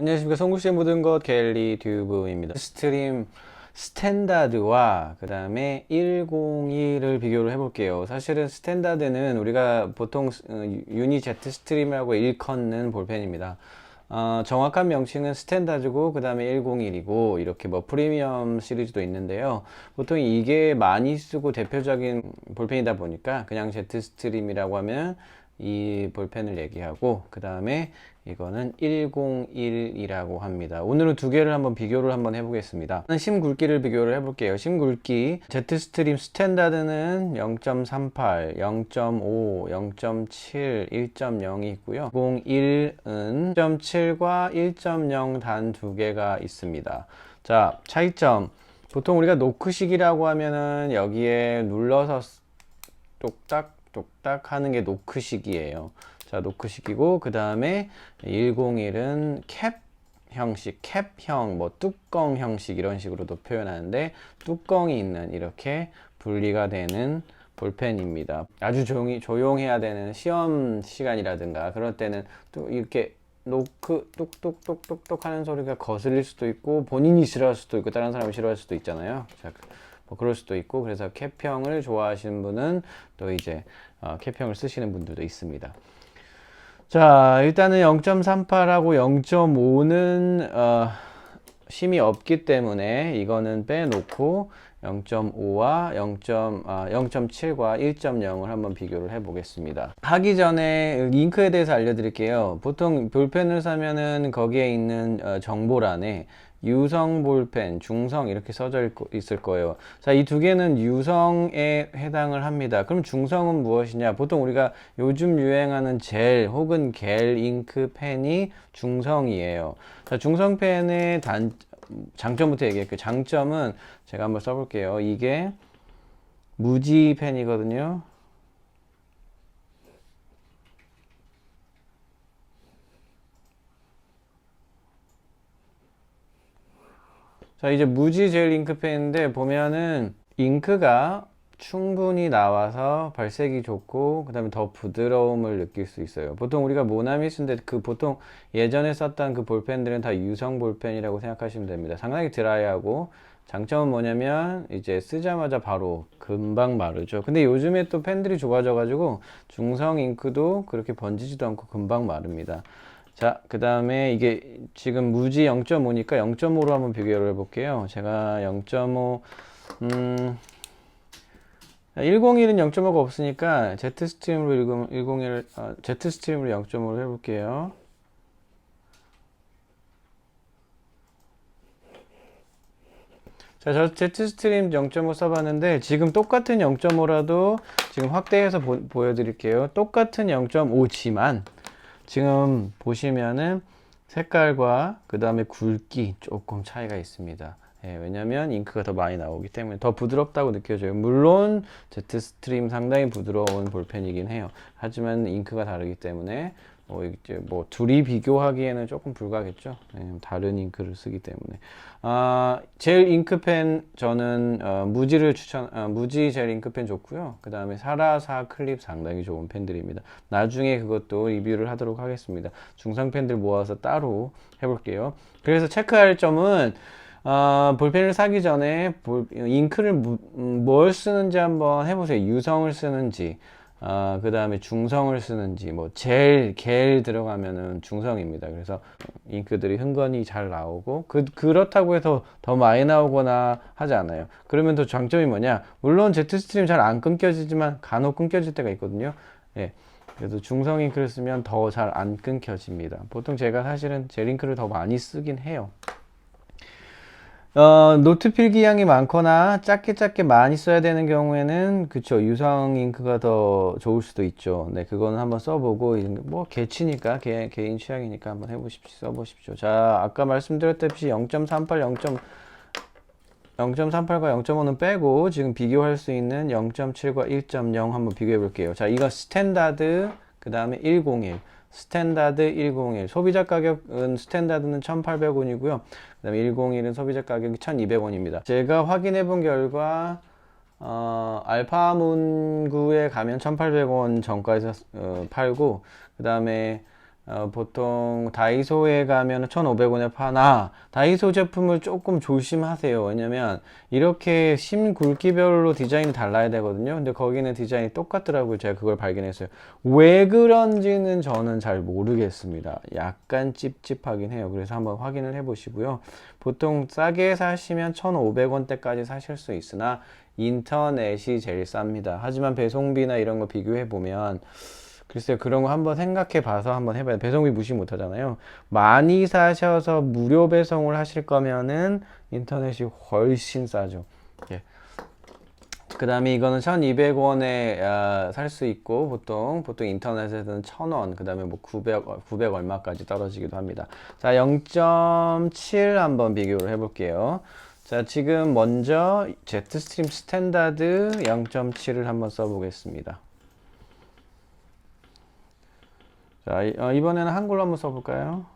안녕하십니까. 송구씨의 모든 것 갤리 튜브입니다. 스트림 스탠다드와 그 다음에 101을 비교를 해볼게요. 사실은 스탠다드는 우리가 보통 어, 유니 제트 스트림이라고 일컫는 볼펜입니다. 어, 정확한 명칭은 스탠다드고 그 다음에 101이고 이렇게 뭐 프리미엄 시리즈도 있는데요. 보통 이게 많이 쓰고 대표적인 볼펜이다 보니까 그냥 제트 스트림이라고 하면 이 볼펜을 얘기하고 그 다음에 이거는 101이라고 합니다. 오늘은 두 개를 한번 비교를 한번 해보겠습니다. 심 굵기를 비교를 해볼게요. 심 굵기 제트스트림 스탠다드는 0.38, 0.5, 0.7, 1.0이 있고요. 01은 0.7과 1.0 단 두 개가 있습니다. 자, 차이점. 보통 우리가 노크식이라고 하면은 여기에 눌러서 똑딱 똑딱 하는 게 노크식이에요. 자, 노크식이고 그 다음에 101은 캡 형식, 캡형, 뭐 뚜껑 형식 이런 식으로도 표현하는데 뚜껑이 있는 이렇게 분리가 되는 볼펜입니다. 아주 조용히, 조용해야 되는 시험 시간이라든가 그럴 때는 또 이렇게 노크 똑똑똑똑똑 하는 소리가 거슬릴 수도 있고 본인이 싫어할 수도 있고 다른 사람이 싫어할 수도 있잖아요. 자, 뭐 그럴 수도 있고 그래서 캡형을 좋아하시는 분은 또 이제 어, 캡형을 쓰시는 분들도 있습니다. 자, 일단은 0.38하고 0.5는 어, 심이 없기 때문에 이거는 빼놓고 0.5와 0. 아, 0.7과 1.0을 한번 비교를 해 보겠습니다. 하기 전에 잉크에 대해서 알려드릴게요. 보통 볼펜을 사면은 거기에 있는 어, 정보란에 유성 볼펜, 중성 이렇게 써져 있을 거예요. 자, 이 두 개는 유성에 해당을 합니다. 그럼 중성은 무엇이냐? 보통 우리가 요즘 유행하는 젤 혹은 겔 잉크 펜이 중성이에요. 자, 중성 펜의 단 장점부터 얘기할게요. 장점은 제가 한번 써볼게요. 이게 무지 펜이거든요. 자 이제 무지 젤 잉크펜인데 보면은 잉크가 충분히 나와서 발색이 좋고 그 다음에 더 부드러움을 느낄 수 있어요. 보통 우리가 모나미스인데 그 보통 예전에 썼던 그 볼펜들은 다 유성 볼펜이라고 생각하시면 됩니다. 상당히 드라이하고. 장점은 뭐냐면 이제 쓰자마자 바로 금방 마르죠. 근데 요즘에 또 펜들이 좋아져 가지고 중성 잉크도 그렇게 번지지도 않고 금방 마릅니다 자, 그 다음에 이게 지금 무지 0.5니까 0.5로 한번 비교를 해볼게요. 제가 0.5, 음, 101은 0.5가 없으니까 Z스트림으로 101, 어, Z스트림으로 0.5로 해볼게요. 자, 저 Z스트림 0.5 써봤는데 지금 똑같은 0.5라도 지금 확대해서 보, 보여드릴게요. 똑같은 0.5지만 지금 보시면은 색깔과 그 다음에 굵기 조금 차이가 있습니다. 예, 왜냐면 잉크가 더 많이 나오기 때문에 더 부드럽다고 느껴져요. 물론 제트스트림 상당히 부드러운 볼펜이긴 해요. 하지만 잉크가 다르기 때문에 뭐 이제 뭐 둘이 비교하기에는 조금 불가겠죠. 네, 다른 잉크를 쓰기 때문에. 아, 젤 잉크펜 저는 어, 무지를 추천, 어, 무지 젤 잉크펜 좋고요. 그 다음에 사라사 클립 상당히 좋은 펜들입니다. 나중에 그것도 리뷰를 하도록 하겠습니다. 중상 펜들 모아서 따로 해볼게요. 그래서 체크할 점은 어, 볼펜을 사기 전에 볼, 잉크를 무, 음, 뭘 쓰는지 한번 해보세요. 유성을 쓰는지. 아, 그 다음에 중성을 쓰는지, 뭐, 젤, 겔 들어가면은 중성입니다. 그래서 잉크들이 흥건히 잘 나오고, 그, 그렇다고 해서 더 많이 나오거나 하지 않아요. 그러면 더 장점이 뭐냐? 물론 제트스트림 잘 안 끊겨지지만 간혹 끊겨질 때가 있거든요. 예. 그래도 중성 잉크를 쓰면 더 잘 안 끊겨집니다. 보통 제가 사실은 젤 잉크를 더 많이 쓰긴 해요. 어, 노트 필기량이 많거나 작게 작게 많이 써야 되는 경우에는 그쵸 유성 잉크가 더 좋을 수도 있죠. 네, 그거는 한번 써보고 뭐 개치니까 개, 개인 취향이니까 한번 해보십시오. 써보십시오. 자, 아까 말씀드렸듯이 0.38, 0. 0.38과 0.5는 빼고 지금 비교할 수 있는 0.7과 1.0 한번 비교해 볼게요. 자, 이거 스탠다드 그 다음에 101 스탠다드 101 소비자 가격은 스탠다드는 1800원이고요. 그 다음에 101은 소비자 가격이 1200원입니다. 제가 확인해 본 결과 어, 알파문구에 가면 1800원 정가에서 어, 팔고 그 다음에 어, 보통 다이소에 가면 1,500원에 파나 다이소 제품을 조금 조심하세요. 왜냐면 이렇게 심 굵기별로 디자인이 달라야 되거든요. 근데 거기는 디자인이 똑같더라고요. 제가 그걸 발견했어요. 왜 그런지는 저는 잘 모르겠습니다. 약간 찝찝하긴 해요. 그래서 한번 확인을 해 보시고요. 보통 싸게 사시면 1,500원대까지 사실 수 있으나 인터넷이 제일 쌉니다. 하지만 배송비나 이런 거 비교해 보면 글쎄요, 그런 거 한번 생각해 봐서 한번 해봐요. 배송비 무시 못 하잖아요. 많이 사셔서 무료 배송을 하실 거면은 인터넷이 훨씬 싸죠. 예. 그 다음에 이거는 1200원에 아, 살수 있고 보통 보통 인터넷에서는 1000원 그 다음에 뭐 900, 900 얼마까지 떨어지기도 합니다 자 0.7 한번 비교를 해 볼게요 자 지금 먼저 제트스트림 스탠다드 0.7을 한번 써 보겠습니다 자 이- 어, 이번에는 한글로 한번 써 볼까요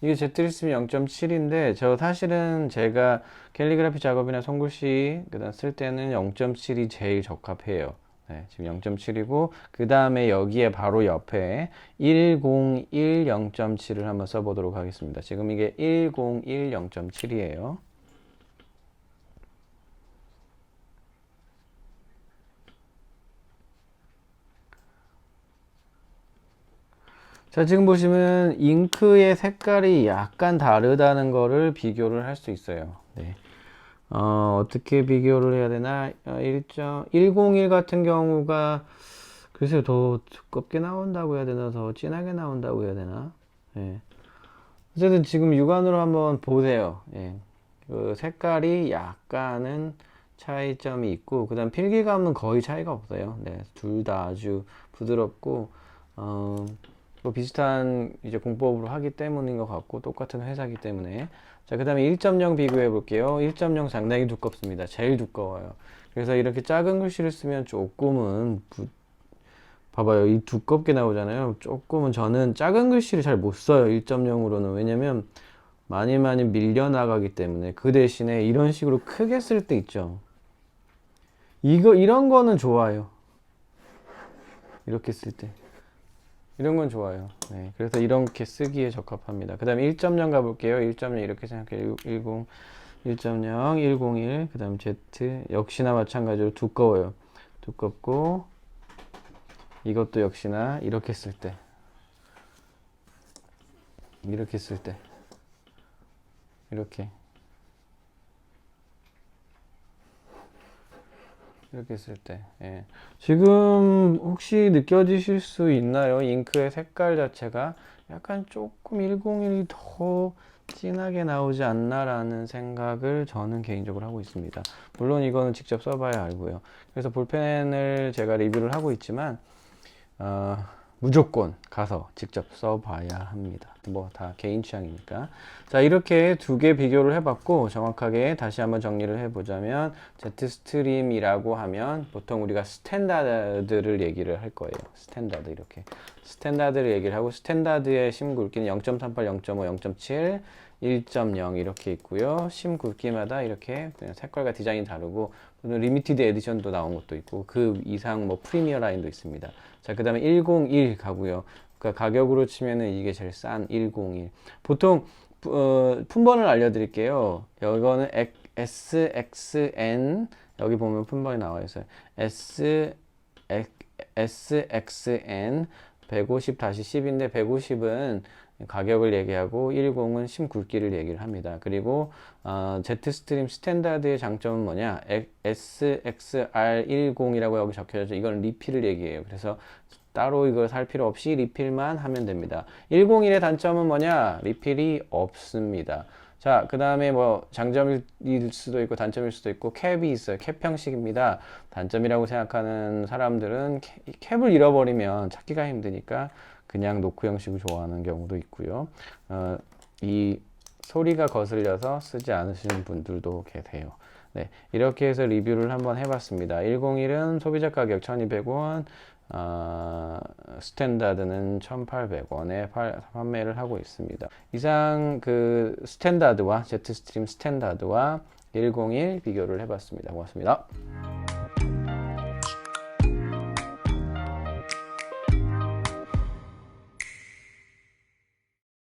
이게 제트리스미 0.7인데 저 사실은 제가 캘리그라피 작업이나 손글씨 그다음 쓸 때는 0.7이 제일 적합해요. 네, 지금 0.7이고 그 다음에 여기에 바로 옆에 101 0.7을 한번 써보도록 하겠습니다. 지금 이게 101 0.7이에요. 자, 지금 보시면 잉크의 색깔이 약간 다르다는 거를 비교를 할 수 있어요. 네. 어, 어떻게 비교를 해야 되나? 어, 1.101 같은 경우가 글쎄요, 더 두껍게 나온다고 해야 되나? 더 진하게 나온다고 해야 되나? 예. 어쨌든 지금 육안으로 한번 보세요. 예. 그 색깔이 약간은 차이점이 있고, 그 다음 필기감은 거의 차이가 없어요. 네. 둘 다 아주 부드럽고, 어, 뭐 비슷한 이제 공법으로 하기 때문인 것 같고 똑같은 회사기 때문에. 자 그 다음에 1.0 비교해 볼게요. 1.0 상당히 두껍습니다. 제일 두꺼워요. 그래서 이렇게 작은 글씨를 쓰면 조금은 부... 봐봐요. 이 두껍게 나오잖아요. 조금은 저는 작은 글씨를 잘 못 써요 1.0으로는. 왜냐면 많이 많이 밀려 나가기 때문에 그 대신에 이런 식으로 크게 쓸 때 있죠. 이거 이런 거는 좋아요. 이렇게 쓸때 이런 건 좋아요. 네, 그래서 이렇게 쓰기에 적합합니다. 그 다음에 1.0 가볼게요. 1.0 이렇게 생각해요. 10, 1.0, 101, 그 다음 Z. 역시나 마찬가지로 두꺼워요. 두껍고, 이것도 역시나 이렇게 쓸 때. 이렇게 쓸 때. 이렇게. 이렇게 쓸 때. 예. 지금 혹시 느껴지실 수 있나요? 잉크의 색깔 자체가 약간 조금 101이 더 진하게 나오지 않나라는 생각을 저는 개인적으로 하고 있습니다. 물론 이거는 직접 써봐야 알고요. 그래서 볼펜을 제가 리뷰를 하고 있지만, 어, 무조건 가서 직접 써봐야 합니다. 뭐 다 개인 취향이니까. 자, 이렇게 두 개 비교를 해봤고, 정확하게 다시 한번 정리를 해보자면, 제트스트림이라고 하면 보통 우리가 스탠다드를 얘기를 할 거예요. 스탠다드 이렇게. 스탠다드를 얘기를 하고, 스탠다드의 심 굵기는 0.38, 0.5, 0.7, 1.0 이렇게 있고요. 심 굵기마다 이렇게 색깔과 디자인이 다르고 리미티드 에디션도 나온 것도 있고 그 이상 뭐 프리미어 라인도 있습니다. 자, 그다음에 101 가고요. 그러니까 가격으로 치면은 이게 제일 싼 101. 보통 어, 품번을 알려드릴게요. 이거는 SXN 여기 보면 품번이 나와 있어요. S SXN 150-10인데 150은 가격을 얘기하고 10은 심 굵기를 얘기를 합니다. 그리고 어, 제트스트림 스탠다드의 장점은 뭐냐? SXR10이라고 여기 적혀져 이건 리필을 얘기해요. 그래서 따로 이걸 살 필요 없이 리필만 하면 됩니다. 101의 단점은 뭐냐? 리필이 없습니다. 자, 그 다음에 뭐 장점일 수도 있고 단점일 수도 있고 캡이 있어요. 캡 형식입니다. 단점이라고 생각하는 사람들은 캡, 을 잃어버리면 찾기가 힘드니까 그냥 노크 형식을 좋아하는 경우도 있고요. 어, 이 소리가 거슬려서 쓰지 않으시는 분들도 계세요. 네, 이렇게 해서 리뷰를 한번 해봤습니다. 101은 소비자 가격 1200원, 아, 스탠다드는 1,800원에 판매를 하고 있습니다. 이상 그 스탠다드와 제트스트림 스탠다드와 101 비교를 해봤습니다. 고맙습니다.